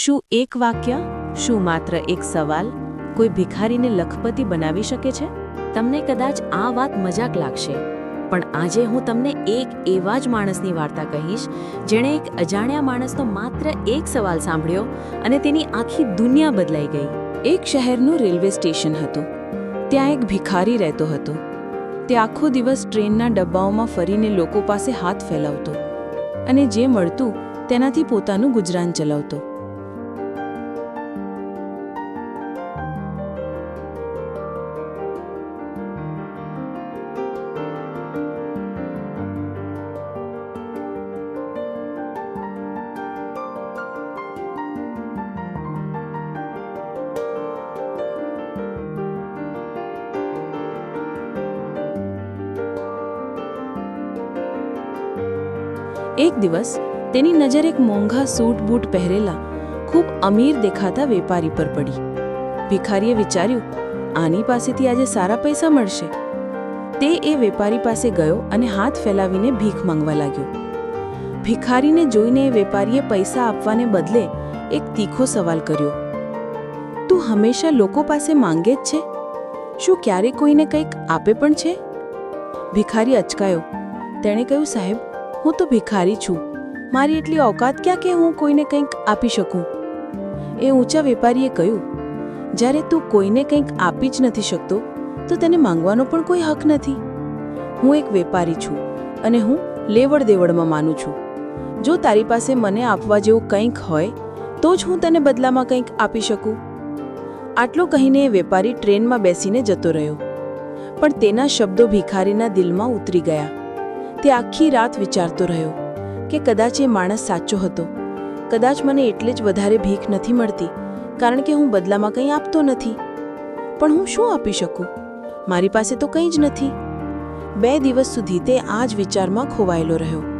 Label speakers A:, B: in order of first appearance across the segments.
A: શું એક વાક્ય, શું માત્ર એક સવાલ કોઈ ભિખારીને લખપતિ બનાવી શકે છે? તમને કદાચ આ વાત મજાક લાગશે, પણ આજે હું તમને એક એવા જ માણસની વાર્તા કહીશ, જેણે એક અજાણ્યા માણસનો માત્ર એક સવાલ સાંભળ્યો અને તેની આખી દુનિયા બદલાઈ ગઈ. એક શહેરનું રેલવે સ્ટેશન હતું. ત્યાં એક ભિખારી રહેતો હતો. તે આખો દિવસ ટ્રેનના ડબ્બાઓમાં ફરીને લોકો પાસે હાથ ફેલાવતો અને જે મળતું તેનાથી પોતાનું ગુજરાન ચલાવતો. એક દિવસ તેની નજર એક મોંઘા સૂટ બૂટ પહેરેલા, ખૂબ અમીર દેખાતા વેપારી પર પડી. ભિખારીએ વિચાર્યું, આની પાસેથી આજે સારા પૈસા મળશે. તે એ વેપારી પાસે ગયો અને હાથ ફેલાવીને ભીખ માંગવા લાગ્યો. ભિખારીને જોઈને એ વેપારીએ પૈસા આપવાને બદલે એક તીખો સવાલ કર્યો, તું હંમેશા લોકો પાસે માંગે જ છે? શું ક્યારે કોઈને કંઈક આપે પણ છે? ભિખારી અચકાયો. તેણે કહ્યું, સાહેબ હું તો ભિખારી છું. મારી એટલી ઓકાત ક્યાં કે હું કોઈને કંઈક આપી શકું? એ ઊંચા વેપારીએ કહ્યું, જ્યારે તું કોઈને કંઈક આપી જ નથી શકતો, તો તેને માંગવાનો પણ કોઈ હક નથી. હું એક વેપારી છું અને હું લેવડ દેવડમાં માનું છું. જો તારી પાસે મને આપવા જેવું કંઈક હોય, તો જ હું તને બદલામાં કંઈક આપી શકું. આટલું કહીને એ વેપારી ટ્રેનમાં બેસીને જતો રહ્યો. પણ તેના શબ્દો ભિખારીના દિલમાં ઉતરી ગયા. તે આખી રાત વિચારતો રહ્યો કે કદાચ એ માણસ સાચો હતો. કદાચ મને એટલે જ વધારે ભીખ નથી મળતી, કારણ કે હું બદલામાં કંઈ આપતો નથી. પણ હું શું આપી શકું? મારી પાસે તો કંઈ જ નથી. બે દિવસ સુધી તે આ જ વિચારમાં ખોવાયેલો રહ્યો.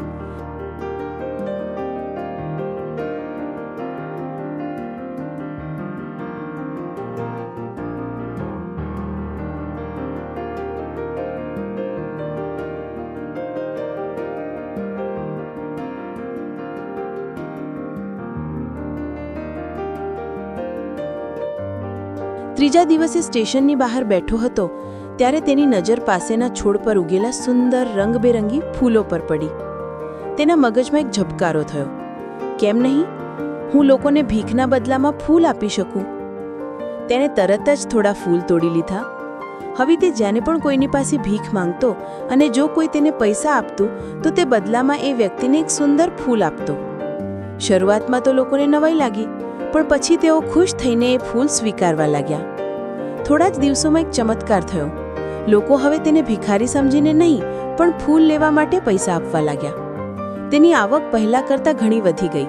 A: ત્રીજા દિવસે સ્ટેશનની બહાર બેઠો હતો, ત્યારે તેની નજર પાસેના છોડ પર ઉગેલા સુંદર રંગબેરંગી ફૂલો પર પડી. તેના મગજમાં એક ઝબકારો થયો. કેમ નહીં? હું લોકોને ભીખના બદલામાં ફૂલ આપી શકું? તેણે તરત જ થોડા ફૂલ તોડી લીધા. હવે તે જેને પણ કોઈની પાસે ભીખ માંગતો અને જો કોઈ તેને પૈસા આપતું, તો તે બદલામાં એ વ્યક્તિને એક સુંદર ફૂલ આપતો. શરૂઆતમાં તો લોકોને નવાઈ લાગી પણ પછી તેઓ ખુશ થઈને એ ફૂલ સ્વીકારવા લાગ્યા. થોડા જ દિવસોમાં એક ચમત્કાર થયો. લોકો હવે તેને ભિખારી સમજીને નહીં, પણ ફૂલ લેવા માટે પૈસા આપવા લાગ્યા. તેની આવક પહેલા કરતાં ઘણી વધી ગઈ.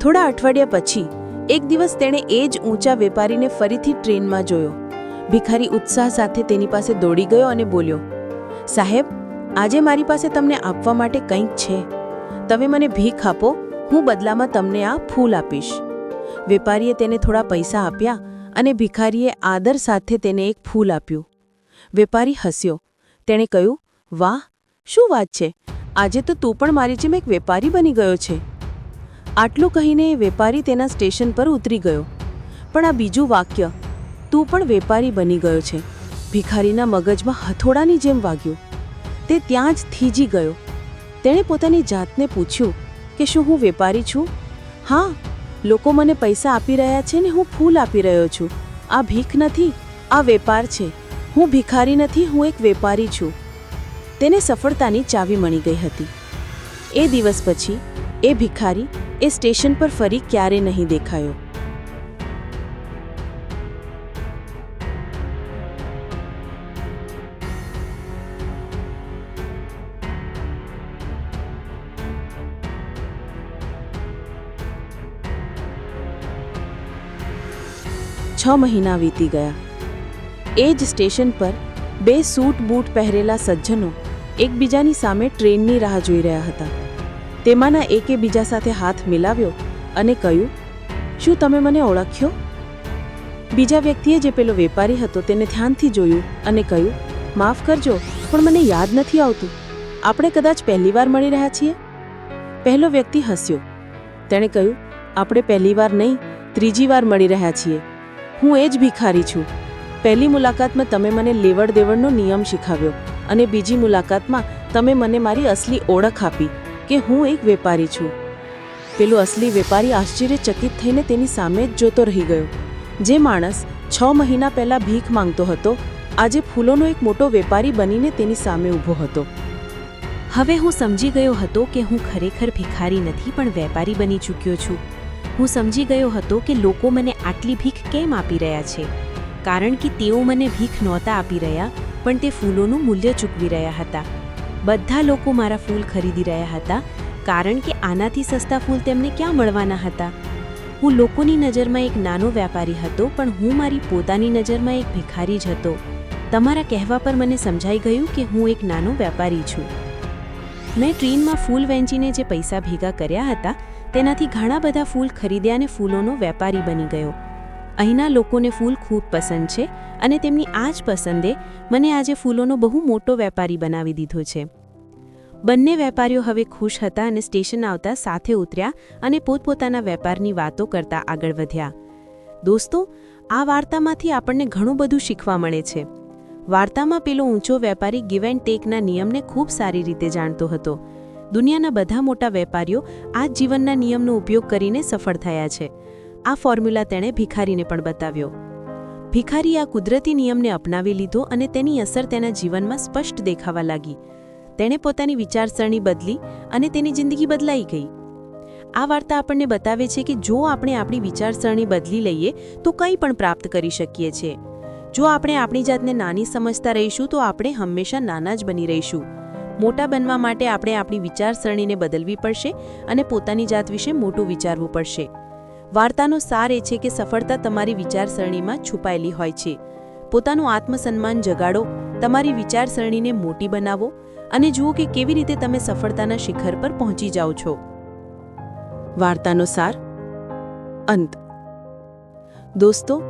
A: થોડા અઠવાડિયા પછી, એક દિવસ તેણે એ જ ઊંચા વેપારીને ફરીથી ટ્રેનમાં જોયો. ભિખારી ઉત્સાહ સાથે તેની પાસે દોડી ગયો અને બોલ્યો, સાહેબ, આજે મારી પાસે તમને આપવા માટે કંઈક છે. તમે મને ભીખ આપો, હું બદલામાં તમને આ ફૂલ આપીશ. વેપારીએ તેને થોડા પૈસા આપ્યા અને ભિખારીએ આદર સાથે તેને એક ફૂલ આપ્યું. વેપારી હસ્યો. તેણે કહ્યું, વાહ, શું વાત છે? આજે તો તું પણ મારી જેમ એક વેપારી બની ગયો છે. આટલું કહીને વેપારી તેના સ્ટેશન પર ઉતરી ગયો. પણ આ બીજું વાક્ય, તું પણ વેપારી બની ગયો છે. ભિખારીના મગજમાં હથોડાની જેમ વાગ્યું. તે ત્યાં જ થીજી ગયો. તેણે પોતાની જાતને પૂછ્યું કે, શું હું વેપારી છું? હા, લોકો મને પૈસા આપી રહ્યા છે ને હું ફૂલ આપી રહ્યો છું. આ ભીખ નથી, આ વેપાર છે. હું ભિખારી નથી, હું એક વેપારી છું. તેને સફળતાની ચાવી મળી ગઈ હતી. એ દિવસ પછી એ ભિખારી એ સ્ટેશન પર ફરી ક્યારે નહીં દેખાયો. છ મહિના વીતી ગયા. એ જ સ્ટેશન પર બે સૂટ બૂટ પહેરેલા સજ્જનો એકબીજાની સામે ટ્રેનની રાહ જોઈ રહ્યા હતા. તેમાંના એકે બીજા સાથે હાથ મિલાવ્યો અને કહ્યું, શું તમે મને ઓળખ્યો? બીજા વ્યક્તિએ જે પેલો વેપારી હતો તેને ધ્યાનથી જોયું અને કહ્યું, માફ કરજો, પણ મને યાદ નથી આવતું. આપણે કદાચ પહેલીવાર મળી રહ્યા છીએ? પહેલો વ્યક્તિ હસ્યો. તેણે કહ્યું, આપણે પહેલીવાર નહીં, ત્રીજી વાર મળી રહ્યા છીએ. હું એ જ ભિખારી છું. પહેલી મુલાકાતમાં તમે મને લેવડ દેવડનો નિયમ શીખવ્યો અને બીજી મુલાકાતમાં તમે મને મારી અસલી ઓળખ આપી. કે હું એક વેપારી છું. પેલો અસલી વેપારી આશ્ચર્યચકિત થઈને તેની સામે જ જોતો રહી ગયો. જે માણસ છ મહિના પહેલાં ભીખ માંગતો હતો, આજે ફૂલોનો એક મોટો વેપારી બનીને તેની સામે ઊભો હતો.
B: હવે હું સમજી ગયો હતો કે હું ખરેખર ભિખારી નથી, પણ વેપારી બની ચૂક્યો છું. હું સમજી ગયો હતો કે લોકો મને આટલી ભીખ કેમ આપી રહ્યા છે. કારણ કે તેઓ મને ભીખ નહોતા આપી રહ્યા, પણ તે ફૂલોનું મૂલ્ય ચૂકવી રહ્યા હતા. બધા લોકો મારા ફૂલ ખરીદી રહ્યા હતા, કારણ કે આનાથી સસ્તા ફૂલ તેમને ક્યાં મળવાના હતા? હું લોકોની નજરમાં એક નાનો વેપારી હતો, પણ હું મારી પોતાની નજરમાં એક ભિખારી જ હતો. તમારા કહેવા પર મને સમજાઈ ગયું કે હું એક નાનો વેપારી છું. મેં ટ્રેનમાં ફૂલ વેચીને જે પૈસા ભેગા કર્યા હતા, તેનાથી ઘણા બધા ફૂલ ખરીદ્યા અને ફૂલોનો વેપારી બની ગયો. અહીંના લોકોને ફૂલ ખૂબ પસંદ છે અને તેમની આ જ પસંદે મને આજે ફૂલોનો બહુ મોટો વેપારી બનાવી દીધો છે. બંને વેપારીઓ હવે ખુશ હતા અને સ્ટેશન આવતા સાથે ઉતર્યા અને પોતપોતાના વેપારની વાતો કરતા આગળ વધ્યા. દોસ્તો, આ વાર્તામાંથી આપણને ઘણું બધું શીખવા મળે છે. વાર્તામાં પેલો ઊંચો વેપારી ગિવ એન્ડ ટેકના નિયમને ખૂબ સારી રીતે જાણતો હતો. દુનિયાના બધા મોટા વેપારીઓ આ જીવનના નિયમનો ઉપયોગ કરીને સફળ થયા છે. આ ફોર્મ્યુલા તેણે ભિખારીને પણ બતાવ્યો. ભિખારી આ કુદરતી નિયમને અપનાવી લીધો અને તેની અસર તેના જીવનમાં સ્પષ્ટ દેખાવા લાગી. તેણે પોતાની વિચારસરણી બદલી અને તેની જિંદગી બદલાઈ ગઈ. આ વાર્તા આપણને બતાવે છે કે જો આપણે આપણી વિચારસરણી બદલી લઈએ, તો કંઈ પણ પ્રાપ્ત કરી શકીએ છીએ જો આપણે આપણી જાતને નાની સમજતા રહીશું, તો આપણે હંમેશા નાના જ બની રહીશું. મોટા બનવા માટે આપણે આપણી વિચારસરણીને બદલવી પડશે અને પોતાની જાત વિશે મોટું વિચારવું પડશે. વાર્તાનો સાર એ છે કે સફળતા તમારી વિચારસરણીમાં છુપાયેલી હોય છે. પોતાનું આત્મસન્માન જગાડો, તમારી વિચારસરણીને મોટી બનાવો અને જુઓ કે કેવી રીતે તમે સફળતાના શિખર પર પહોંચી જાઓ છો.
A: વાર્તાનો સાર. અંત. દોસ્તો,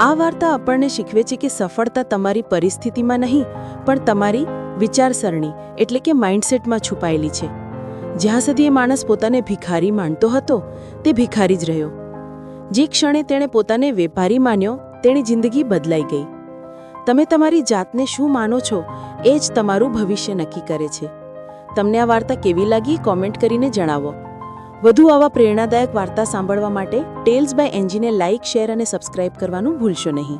A: આ વાર્તા આપણને શીખવે છે કે સફળતા તમારી પરિસ્થિતિમાં નહીં, પણ તમારી વિચારસરણી, એટલે કે માઇન્ડસેટમાં છુપાયેલી છે. જ્યાં સુધી એ માણસ પોતાને ભિખારી માનતો હતો, તે ભિખારી જ રહ્યો. જે ક્ષણે તેણે પોતાને વેપારી માન્યો તેની જિંદગી બદલાઈ ગઈ. તમે તમારી જાતને શું માનો છો, એ જ તમારું ભવિષ્ય નક્કી કરે છે. તમને આ વાર્તા કેવી લાગી, કોમેન્ટ કરીને જણાવો. વધુ આવા પ્રેરણાદાયક વાર્તા સાંભળવા માટે ટેલ્સ બાય એન્જીને લાઇક શેર અને સબસ્ક્રાઇબ કરવાનું ભૂલશો નહીં.